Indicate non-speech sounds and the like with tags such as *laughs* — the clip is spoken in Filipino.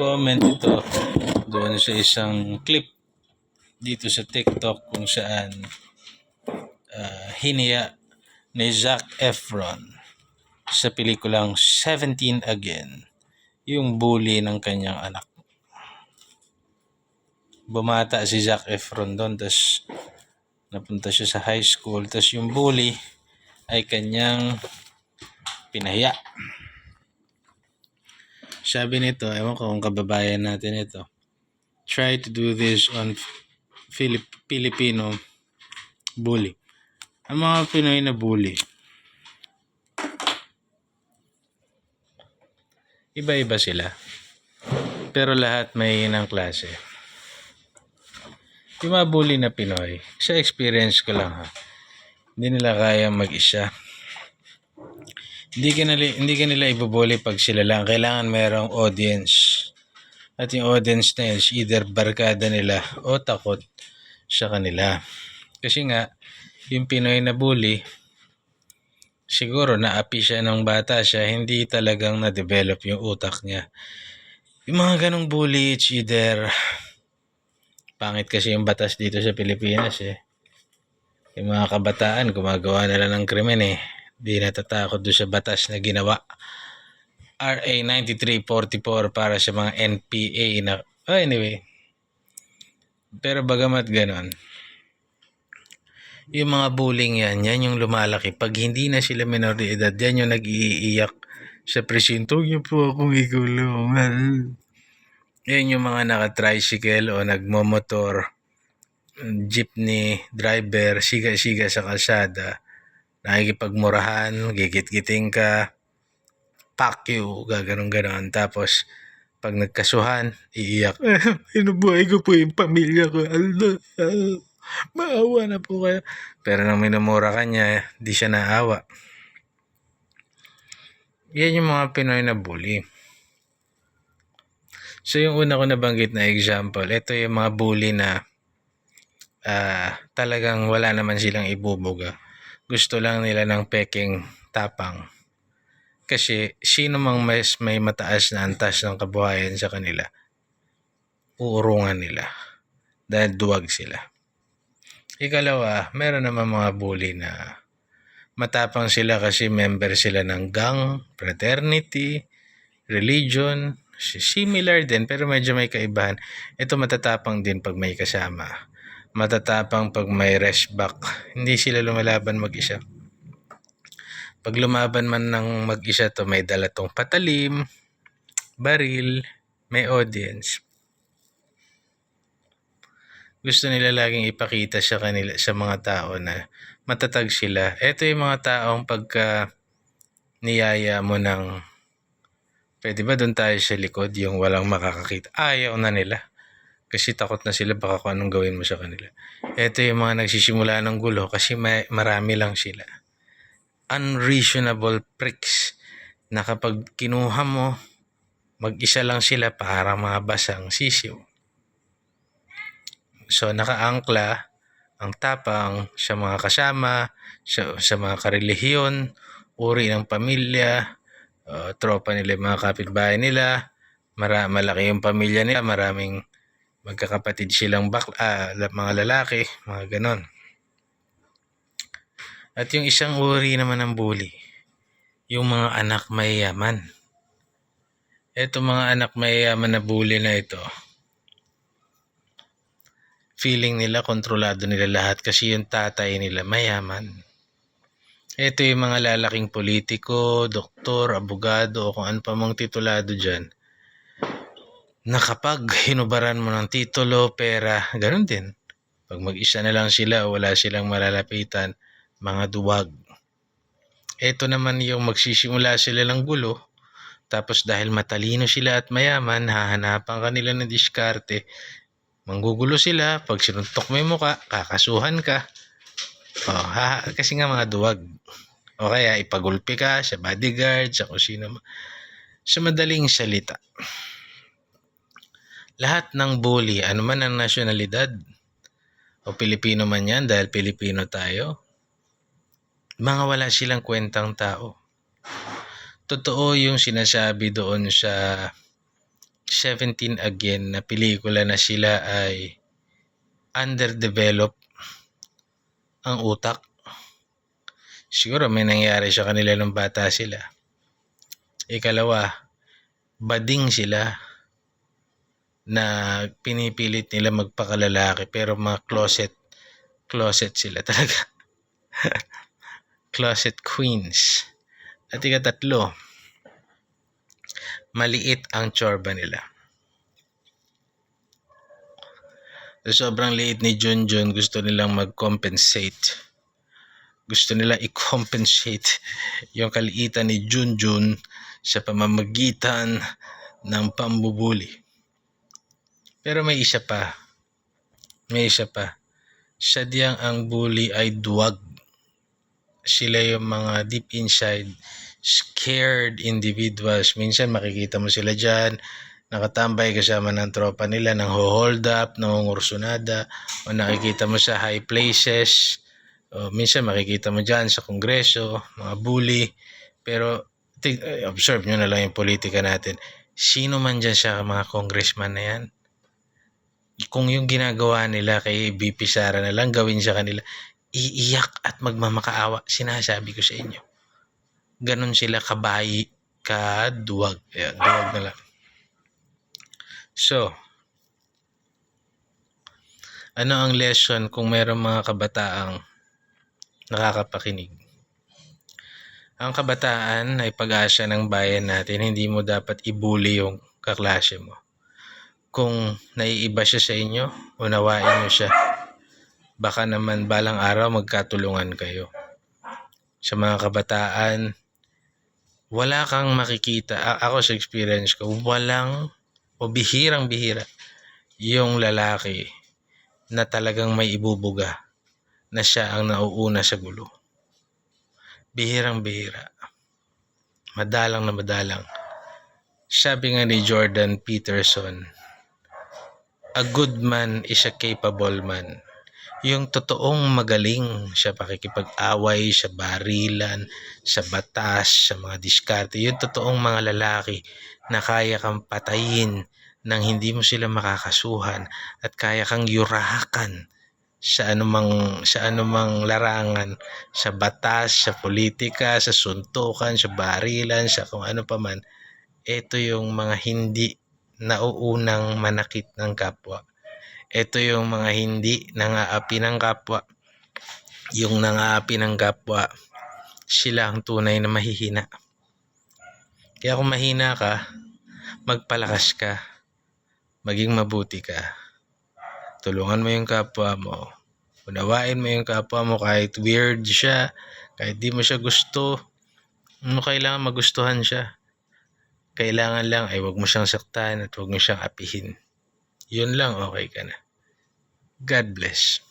comment ito doon sa isang clip dito sa TikTok kung saan ah, hiniya ni Zac Efron sa pelikulang 17 Again yung bully ng kanyang anak. Bumata si Zac Efron doon tapos napunta siya sa high school tapos yung bully ay kanyang pinahiya. Sabi nito, ewan ko kung kababayan natin ito. Try to do this on Filip Filipino bully. Ang mga Pinoy na bully. Iba-iba sila. Pero lahat may ng klase. Yung mga bully na Pinoy, sa experience ko lang ha, hindi nila kaya mag-isa. Hindi ka nila, hindi ka nila ibubuli pag sila lang. Kailangan merong audience. At yung audience na yun, either barkada nila o takot sa kanila. Kasi nga, yung Pinoy na bully, siguro naapi siya ng bata siya, hindi talagang na-develop yung utak niya. Yung mga ganong bully, it's either pangit kasi yung batas dito sa Pilipinas eh. Yung mga kabataan, gumagawa na lang ng krimen eh. Di natatakot doon sa batas na ginawa. RA 9344 para sa mga NPA na... Oh, anyway. Pero bagamat ganon, yung mga bullying yan, yan yung lumalaki. Pag hindi na sila minor de edad, yan yung nag-iiyak sa presinto. Huwag niyo po akong ikulong. Yan yung mga naka-tricycle o nagmomotor, jeepney, driver, siga-siga sa kalsada, nakikipagmurahan, gigit-giting ka, fuck you, gaganon-ganon. Tapos, pag nagkasuhan, iiyak. *laughs* Pinubuhay ko po yung pamilya ko. Allah, ah, maawa na po kayo. Pero nang minumura ka niya, di siya naawa. Yan yung mga Pinoy na bully. So yung una ko nabanggit na example, ito yung mga bully na ah, talagang wala naman silang ibubuga. Gusto lang nila ng peking tapang. Kasi sino mang mas may mataas na antas ng kabuhayan sa kanila, uurungan nila. Dahil duwag sila. Ikalawa, meron naman mga bully na matapang sila kasi member sila ng gang, fraternity, religion, similar din pero medyo may kaibahan. Ito matatapang din pag may kasama. Matatapang pag may rest back. Hindi sila lumalaban mag-isa. Pag lumaban man ng mag-isa to, may dala tong patalim, baril, may audience. Gusto nila laging ipakita sa kanila sa mga tao na matatag sila. Ito yung mga taong pagka niyaya mo ng pwede ba doon tayo sa likod yung walang makakakita. Ayaw na nila. Kasi takot na sila baka kung anong gawin mo sa kanila. Ito yung mga nagsisimula ng gulo kasi may, marami lang sila unreasonable pricks na kapag kinuha mo, mag-isa lang sila para mga basang sisiw. So, nakaangkla ang tapang sa mga kasama, sa, sa mga karelihiyon, uri ng pamilya, uh, tropa nila, mga kapitbahay nila, mara, malaki yung pamilya nila, maraming magkakapatid silang bak, ah, mga lalaki, mga ganon. At yung isang uri naman ng bully, yung mga anak mayayaman. Ito mga anak mayayaman na bully na ito, feeling nila kontrolado nila lahat kasi yung tatay nila mayaman. Ito yung mga lalaking politiko, doktor, abogado o kung ano pa mong titulado dyan na kapag hinubaran mo ng titulo, pera, ganun din. Pag mag-isa na lang sila o wala silang malalapitan, mga duwag. Ito naman yung magsisimula sila ng gulo, tapos dahil matalino sila at mayaman, hahanapan kanila ng diskarte, manggugulo sila, pag sinuntok mo yung muka, kakasuhan ka. Oh, ha, kasi nga mga duwag. O kaya ipagulpi ka sa bodyguard, sa kusina. Sa madaling salita. Lahat ng bully, ano man ang nasyonalidad, o Pilipino man yan dahil Pilipino tayo, mga wala silang kwentang tao. Totoo yung sinasabi doon sa 17 again na pelikula na sila ay underdeveloped ang utak. Siguro may nangyari sa kanila nung bata sila. Ikalawa, bading sila na pinipilit nila magpakalalaki pero mga closet closet sila talaga. *laughs* closet queens. At ikatatlo, maliit ang chorba nila. So, sobrang liit ni Junjun, gusto nilang mag-compensate. Gusto nila i-compensate *laughs* yung kaliitan ni Junjun sa pamamagitan ng pambubuli. Pero may isa pa. May isa pa. Sadyang ang bully ay duwag. Sila yung mga deep inside scared individuals. Minsan makikita mo sila dyan, nakatambay kasama ng tropa nila, nang hold up, nangungursunada, o nakikita mo sa high places. O, minsan makikita mo dyan sa kongreso, mga bully. Pero eh, observe nyo na lang yung politika natin. Sino man dyan sa mga congressman na yan? Kung yung ginagawa nila kay BP Sara na lang gawin sa kanila, iiyak at magmamakaawa. Sinasabi ko sa inyo. Ganon sila kabayi, kaduwag. Ayan, duwag na lang. So, ano ang lesson kung mayroong mga kabataang nakakapakinig? Ang kabataan ay pag-asa ng bayan natin. Hindi mo dapat ibuli yung kaklase mo. Kung naiiba siya sa inyo, unawain niyo siya. Baka naman balang araw magkatulungan kayo. Sa mga kabataan, wala kang makikita. A- ako sa experience ko, walang o bihirang bihira yung lalaki na talagang may ibubuga na siya ang nauuna sa gulo. Bihirang bihira. Madalang na madalang. Sabi nga ni Jordan Peterson, a good man is a capable man. Yung totoong magaling sa pakikipag-away, sa barilan, sa batas, sa mga diskarte. Yung totoong mga lalaki na kaya kang patayin nang hindi mo sila makakasuhan at kaya kang yurakan sa anumang sa anumang larangan sa batas, sa politika, sa suntukan, sa barilan, sa kung ano pa man ito yung mga hindi nauunang manakit ng kapwa. Ito yung mga hindi nangaapi ng kapwa. Yung nangaapi ng kapwa, sila ang tunay na mahihina. Kaya kung mahina ka, magpalakas ka. Maging mabuti ka. Tulungan mo yung kapwa mo. Unawain mo yung kapwa mo kahit weird siya, kahit di mo siya gusto. Ano kailangan magustuhan siya? Kailangan lang ay wag mo siyang saktan at wag mo siyang apihin. Yun lang, okay ka na. God bless.